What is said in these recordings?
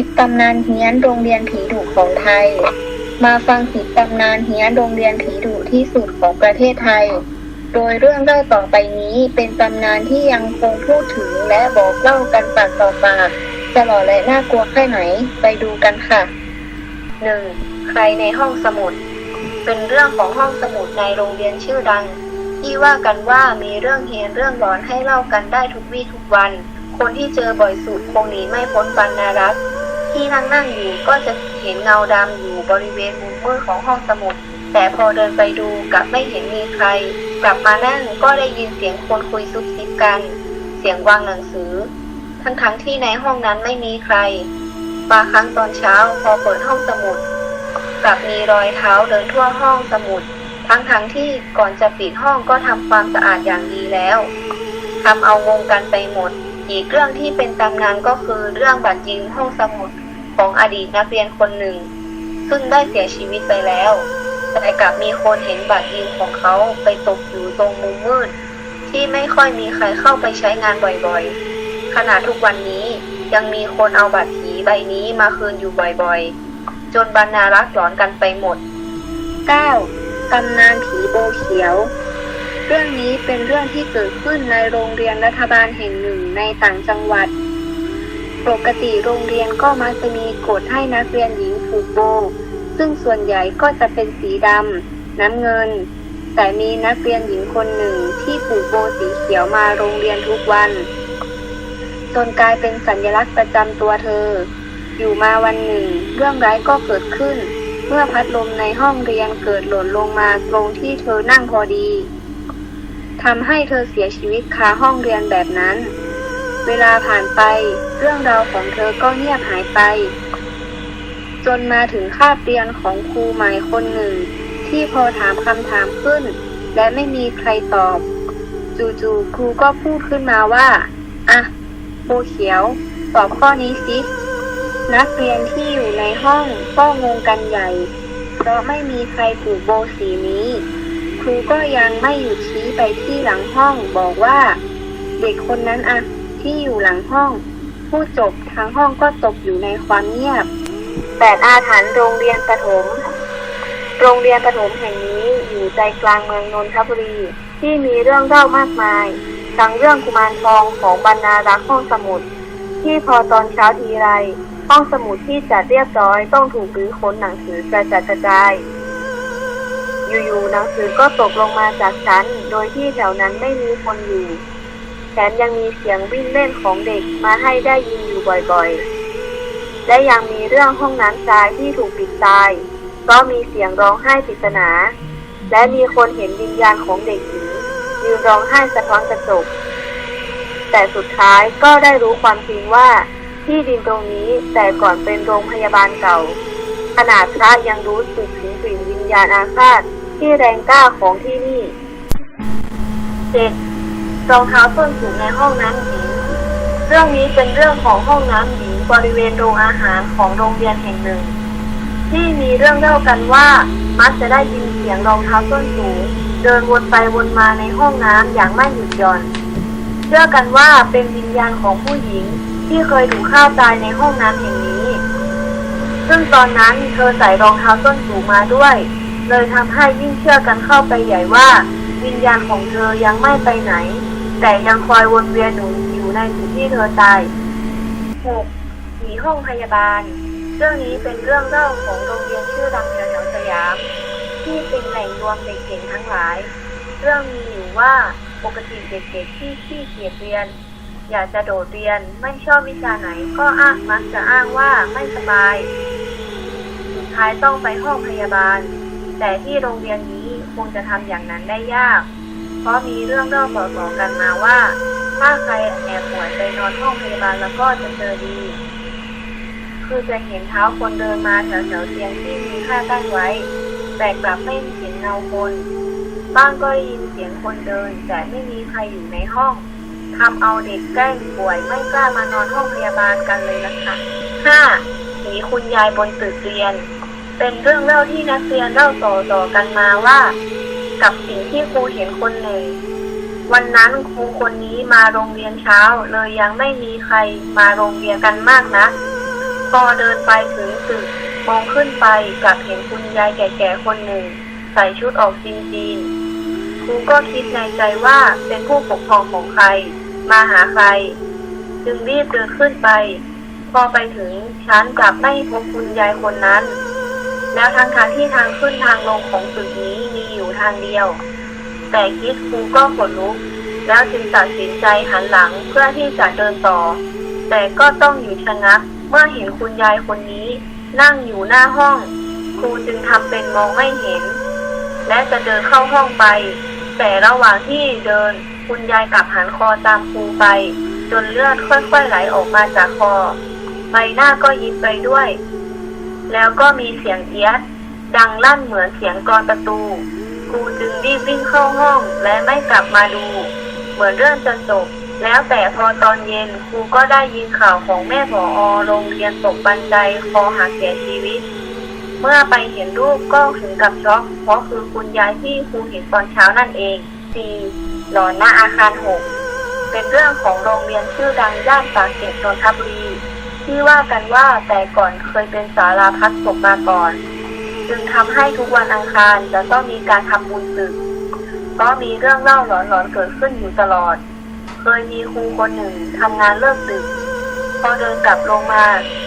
สิบตำนานเฮียนโรงเรียนผีดุของไทย มาฟังสิบตำนานเฮียนโรงเรียนผีดุที่สุดของประเทศไทย โดยเรื่องเล่าต่อไปนี้เป็นตำนานที่ยังคงพูดถึงและบอกเล่ากันปากต่อปากจะหล่อและน่ากลัวแค่ไหนไปดูกันค่ะ 1. ใครในห้องสมุด เป็นเรื่องของห้องสมุดในโรงเรียนชื่อดัง ที่ว่ากันว่ามีเรื่องเฮียนเรื่องร้อนให้เล่ากันได้ทุกวี่ทุกวัน คนที่เจอบ่อยสุดคงหนีไม่พ้นบรรณารักษ์ ที่นั่งนั่งอยู่ก็จะเห็นเงาดำอยู่บริเวณมุมมืดของห้องสมุด แต่พอเดินไปดูกลับไม่เห็นมีใคร กลับมานั่งก็ได้ยินเสียงคนคุยซุบซิบกัน เสียงวางหนังสือ ทั้งๆที่ในห้องนั้นไม่มีใครบางครั้งตอนเช้าพอเปิดห้องสมุด กลับมีรอยเท้าเดินทั่วห้องสมุด ทั้งๆทที่ก่อนจะปิดห้องก็ทำความสะอาดอย่างดีแล้วทำเอางงกันไปหมด อีกเรื่องที่เป็นตำนานก็คือเรื่องบัตรยืมห้องสมุดของอดีตนักเรียนคนหนึ่ง ซึ่งได้เสียชีวิตไปแล้ว แต่กลับมีคนเห็นบัตรยืมของเขาไปตกอยู่ตรงมุมมืด ที่ไม่ค่อยมีใครเข้าไปใช้งานบ่อยๆ ขณะทุกวันนี้ยังมีคนเอาบัตรผีใบนี้มาคืนอยู่บ่อยๆ จนบรรณารักษ์หลอนกันไปหมด 9. ตำนานผีโบเขียว เรื่องนี้เป็นเรื่องที่เกิดขึ้นในโรงเรียนรัฐบาลแห่งหนึ่งในต่างจังหวัด ปกติโรงเรียนก็มักจะมีกฎให้นักเรียนหญิงผูกโบ ซึ่งส่วนใหญ่ก็จะเป็นสีดำน้ำเงิน แต่มีนักเรียนหญิงคนหนึ่งที่ผูกโบสีเขียวมาโรงเรียนทุกวัน จนกลายเป็นสัญลักษณ์ประจำตัวเธอ อยู่มาวันหนึ่ง เรื่องร้ายก็เกิดขึ้น เมื่อพัดลมในห้องเรียนเกิดหล่นลงมาตรงที่เธอนั่งพอดี ทำให้เธอเสียชีวิตคาห้องเรียนแบบนั้น เวลาผ่านไป เรื่องราวของเธอก็เงียบหายไป จนมาถึงคาบเรียนของครูใหม่คนหนึ่ง ที่พอถามคำถามขึ้น และไม่มีใครตอบ จู่ๆครูก็พูดขึ้นมาว่า อะโบเขียว ตอบข้อนี้สิ นักเรียนที่อยู่ในห้องก็งงกันใหญ่ เพราะไม่มีใครผูกโบสีนี้ รูก็ยังไม่หยุดชี้ไปที่หลังห้องบอกว่า เด็กคนนั้นอะที่อยู่หลังห้อง ผู้จบทางห้องก็ตกอยู่ในความเงียบแปดอาถรรพ์โรงเรียนประถม โรงเรียนประถมแห่งนี้อยู่ใจกลางเมืองนนทบุรี ที่มีเรื่องเล่ามากมายทั้งเรื่องกุมารทองของบรรณารักษ์ห้องสมุด ที่พอตอนเช้าทีไร ห้องสมุดที่จัดเรียบร้อยต้องถูกรื้อค้นหนังสือกระจัดกระจาย อยู่ๆหนังสือก็ตกลงมาจากชั้น โดยที่แถวนั้นไม่มีคนอยู่แถมยังมีเสียงวิ่งเล่นของเด็กมาให้ได้ยินอยู่บ่อยๆ และยังมีเรื่องห้องน้ำชายที่ถูกปิดตายเพราะมีเสียงร้องไห้ปริศนา และมีคนเห็นวิญญาณของเด็กหญิงยืนร้องไห้สะท้อนกระจก แต่สุดท้ายก็ได้รู้ความจริงว่าที่ดินตรงนี้แต่ก่อนเป็นโรงพยาบาลเก่า ขนาดพระยังรู้สึกถึงกลิ่นวิญญาณอาฆาต ที่แรงกล้าของที่นี่ 7. รองเท้าส้นสูงในห้องน้ำหญิง เรื่องนี้เป็นเรื่องของห้องน้ำหญิงบริเวณโรงอาหารของโรงเรียนแห่งหนึ่ง ที่มีเรื่องเล่ากันว่ามักจะได้ยินเสียงรองเท้าส้นสูง เดินวนไปวนมาในห้องน้ำอย่างไม่หยุดหย่อนเชื่อกันว่าเป็นวิญญาณของผู้หญิงที่เคยถูกฆ่าตายในห้องน้ำแห่งนี้ ซึ่งตอนนั้นเธอใส่รองเท้าส้นสูงมาด้วย เลยทำให้ยิ่งเชื่อกันเข้าไปใหญ่ว่า วิญญาณของเธอยังไม่ไปไหน แต่ยังคอยวนเวียนหนุนอยู่ในจุดที่เธอตาย 6. หนีห้องพยาบาล เรื่องนี้เป็นเรื่องเล่าของโรงเรียนชื่อดังแถวสยาม ที่เป็นแหล่งรวมเด็กเก่งทั้งหลาย เรื่องมีอยู่ว่าปกติเด็กๆที่ขี้เกียจเรียน อยากจะโดดเรียนไม่ชอบวิชาไหนก็อ้างมักจะอ้างว่าไม่สบาย สุดท้ายต้องไปห้องพยาบาล แต่ที่โรงเรียนนี้คงจะทำอย่างนั้นได้ยาก เพราะมีเรื่องเล่าต่อๆกันมาว่า ถ้าใครแอบป่วยไปนอนห้องพยาบาลแล้วก็จะเจอดี คือจะเห็นเท้าคนเดินมาแถวๆเตียงที่มีผ้ากั้นไว้ แต่กลับไม่เห็นเงาคนบ้างก็ได้ยินเสียงคนเดิน แต่ไม่มีใครอยู่ในห้องทำเอาเด็กใกล้ป่วยไม่กล้ามานอนห้องพยาบาลกันเลยล่ะค่ะ 5. หนีคุณยายบนตึกเรียน เป็นเรื่องเล่าที่นักเรียนเล่าต่อๆกันมาว่า กับสิ่งที่ครูเห็นคนหนึ่ง วันนั้นครูคนนี้มาโรงเรียนเช้าเลยยังไม่มีใครมาโรงเรียนกันมากนะพอเดินไปถึงตึกมองขึ้นไปกับเห็นคุณยายแก่ๆคนหนึ่ง ใส่ชุดออกจีนๆครูก็คิดในใจว่าเป็นผู้ปกครองของใคร มาหาใคร จึงรีบเดินขึ้นไป พอไปถึงชั้นกลับไม่พบคุณยายคนนั้น แล้วทางทางที่ทางขึ้นทางลงของตึกนี้มีอยู่ทางเดียว แต่คิดครูก็ขนลุก แล้วจึงตัดสินใจหันหลังเพื่อที่จะเดินต่อ แต่ก็ต้องหยุดชะงักเมื่อเห็นคุณยายคนนี้ นั่งอยู่หน้าห้อง ครูจึงทำเป็นมองไม่เห็น และจะเดินเข้าห้องไป แต่ระหว่างที่เดินคุณยายกลับหันคอตามครูไป จนเลือดค่อยๆไหลออกมาจากคอ ใบหน้าก็ยิ้มไปด้วย แล้วก็มีเสียงเอียดดังลั่นเหมือนเสียงกรประตูครูจึงรีบวิ่งเข้าห้องและไม่กลับมาดู เหมือนเรื่องจะจบ แล้วแต่พอตอนเย็นครูก็ได้ยินข่าวของแม่ผออโรงเรียนตกบันไดคอหักเสียชีวิต เมื่อไปเห็นรูปก็ถึงกับช็อกเพราะคือคุณยายที่ครูเห็นตอนเช้านั่นเอง 4. หลอนหน้าอาคาร6เป็นเรื่องของโรงเรียนชื่อดังย่านปากเกร็ดนนทบุรี ที่ว่ากันว่าแต่ก่อนเคยเป็นศาลาพักศพมาก่อน จึงทำให้ทุกวันอังคารจะต้องมีการทำบุญศึกเพราะมีเรื่องเล่าหลอนๆเกิดขึ้นอยู่ตลอด เคยมีครูคนหนึ่งทำงานเลิกดึกพอเดินกลับลงมา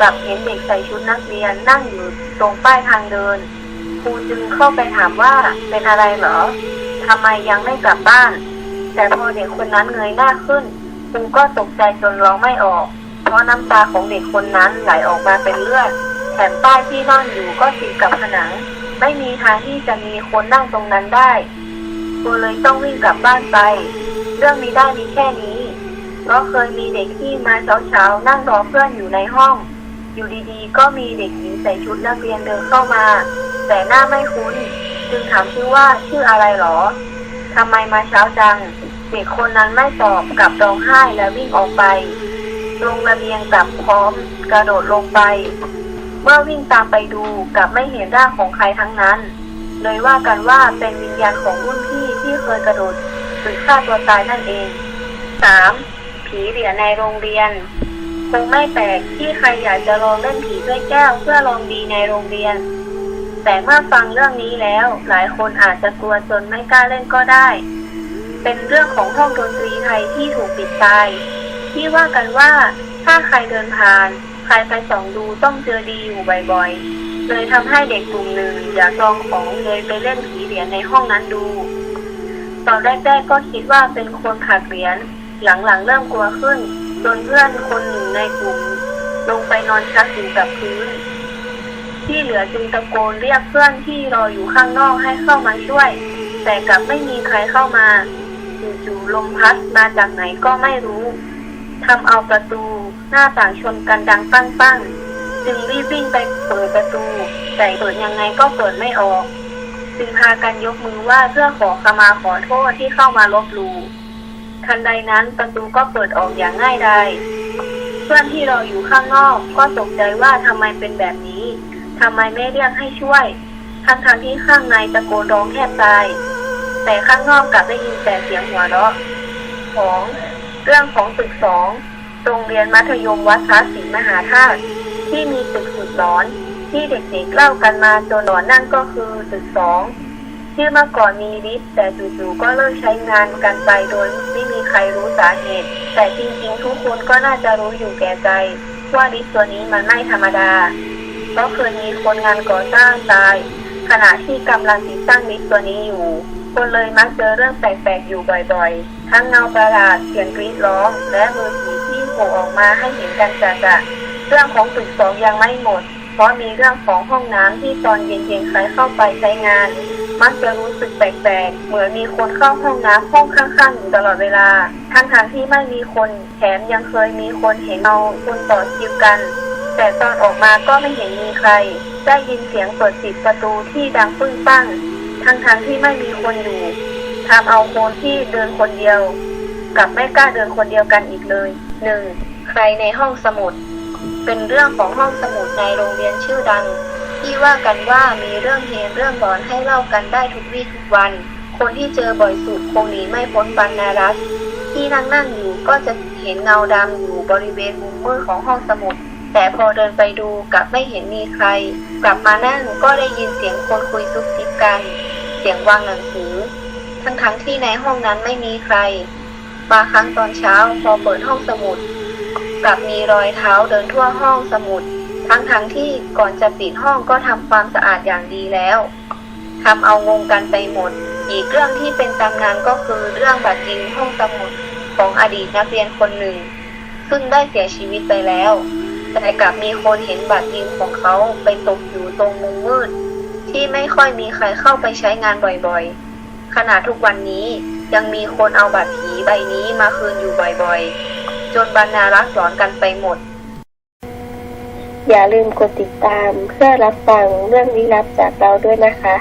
กลับเห็นเด็กใส่ชุดนักเรียนนั่งอยู่ตรงป้ายทางเดิน ครูจึงเข้าไปถามว่าเป็นอะไรเหรอทำไมยังไม่กลับบ้าน แต่พอเด็กคนนั้นเงยหน้าขึ้นครูก็ตกใจจนร้องไม่ออก เพราะน้ำตาของเด็กคนนั้นไหลออกมาเป็นเลือดแถมป้ายที่นั่งอยู่ก็ติดกับผนัง ไม่มีทางที่จะมีคนนั่งตรงนั้นได้ครูเลยต้องวิ่งกลับบ้านไป เรื่องนี้ได้มีแค่นี้ เพราะเคยมีเด็กที่มาเช้าๆนั่งรอเพื่อนอยู่ในห้อง อยู่ดีๆ ก็มีเด็กหญิงใส่ชุดนักเรียนเดินเข้ามา แต่หน้าไม่คุ้น จึงถามชื่อว่าชื่ออะไรหรอทำไมมาเช้าจัง เด็กคนนั้นไม่ตอบกลับร้องไห้แล้ววิ่งออกไป ลงระเบียงกลับพร้อม กระโดดลงไป เมื่อวิ่งตามไปดูกลับไม่เห็นร่างของใครทั้งนั้น เลยว่ากันว่าเป็นวิญญาณของรุ่นพี่ที่เคยกระโดดตึกฆ่าตัวตายนั่นเอง 3. ผีเหรียญในโรงเรียน คงไม่แปลกที่ใครอยากจะลองเล่นผีด้วยแก้วเพื่อลองดีในโรงเรียน แต่เมื่อฟังเรื่องนี้แล้ว หลายคนอาจจะกลัวจนไม่กล้าเล่นก็ได้ เป็นเรื่องของห้องดนตรีไทยที่ถูกปิดตาย ที่ว่ากันว่า ถ้าใครเดินผ่าน ใครไปส่องดูต้องเจอดีอยู่บ่อยๆ เลยทำให้เด็กกลุ่มหนึ่งอยากลองของเลยไปเล่นผีเหรียญในห้องนั้นดู ตอนแรกๆก็คิดว่าเป็นคนขาดเหรียญ หลังๆเริ่มกลัวขึ้นจนเพื่อนคนหนึ่งในกลุ่ม ลงไปนอนชักอยู่กับพื้น ที่เหลือจึงตะโกนเรียกเพื่อนที่รออยู่ข้างนอกให้เข้ามาช่วย แต่กลับไม่มีใครเข้ามาจู่ๆลมพัดมาจากไหนก็ไม่รู้ ทำเอาประตูหน้าต่างชนกันดังปั้งๆ จึงรีบวิ่งไปเปิดประตู แต่เปิดยังไงก็เปิดไม่ออก จึงพากันยกมือว่าเพื่อขอขมาขอโทษที่เข้ามาลบลูทันใดนั้นประตูก็เปิดออกอย่างง่ายดายเพื่อนที่เราอยู่ข้างนอกก็ตกใจว่าทำไมเป็นแบบนี้ทำไมไม่เรียกให้ช่วย ทั้งทางที่ข้างในตะโกนร้องแทบตาย แต่ข้างนอกกลับได้ยินแต่เสียงหัวเราะของ เรื่องของตึกสองโรงเรียนมัธยมวัดพระศรีมหาธาตุที่มีตึกสุดร้อน ที่เด็กๆเล่ากันมาจนหลอนนั่นก็คือตึกสองที่เมื่อก่อนมีลิฟต์แต่จู่ๆก็เลิกใช้งานกันไปโดยไม่มีใครรู้สาเหตุ แต่จริงๆ ทุกคนก็น่าจะรู้อยู่แก่ใจ ว่าลิฟต์ตัวนี้มันไม่ธรรมดาเพราะเคยมีคนงานก่อสร้างตาย ขณะที่กำลังติดตั้งลิฟต์ตัวนี้อยู่ คนเลยมักเจอเรื่องแปลกๆอยู่บ่อยๆ ทั้งเงาประหลาดเสียงกรีดร้อง และมือผีที่โผล่ออกมาให้เห็นกันจะๆเรื่องของตึกสองยังไม่หมด เพราะมีเรื่องของห้องน้ำที่ตอนเย็นๆใครเข้าไปใช้งาน มักจะรู้สึกแปลกๆ เหมือนมีคนเข้าห้องน้ำห้องข้างๆอยู่ตลอดเวลา ทั้งทางๆที่ไม่มีคนแถมยังเคยมีคนเห็นเงาคนต่อคิวกันแต่ตอนออกมาก็ไม่เห็นมีใคร ได้ยินเสียงเปิดปิดประตูที่ดังปึ้งปั้ง ทั้งๆที่ไม่มีคนอยู่ทำเอาคนที่เดินคนเดียว กับไม่กล้าเดินคนเดียวกันอีกเลยหนึ่งใครในห้องสมุด เป็นเรื่องของห้องสมุดในโรงเรียนชื่อดัง ที่ว่ากันว่ามีเรื่องเฮนเรื่องหลอนให้เล่ากันได้ทุกวี่ทุกวัน คนที่เจอบ่อยสุดคงหนีไม่พ้นปันนารัตน์ที่นั่งนั่งอยู่ก็จะเห็นเงาดำอยู่บริเวณมุมมืดของห้องสมุด แต่พอเดินไปดูกลับไม่เห็นมีใคร กลับมานั่งก็ได้ยินเสียงคนคุยซุบซิบกัน สียงวางหนังสือ ทั้งๆที่ในห้องนั้นไม่มีใคร บางครั้งตอนเช้าพอเปิดห้องสมุด กลับมีรอยเท้าเดินทั่วห้องสมุด ทั้งๆที่ก่อนจะปิดห้องก็ทำความสะอาดอย่างดีแล้วทำเอางงกันไปหมด อีกเรื่องที่เป็นตำนานก็คือเรื่องบัตรยิงห้องสมุดของอดีตนักเรียนคนหนึ่ง ซึ่งได้เสียชีวิตไปแล้ว แต่กลับมีคนเห็นบัตรยิงของเขาไปตกอยู่ตรงมุมมืด ที่ไม่ค่อยมีใครเข้าไปใช้งานบ่อยๆ ขณะทุกวันนี้ยังมีคนเอาบัตรผีใบนี้มาคืนอยู่บ่อยๆ จนบรรณารักษ์หลอนกันไปหมด อย่าลืมกดติดตามเพื่อรับฟังเรื่องลี้ลับจากเราด้วยนะคะ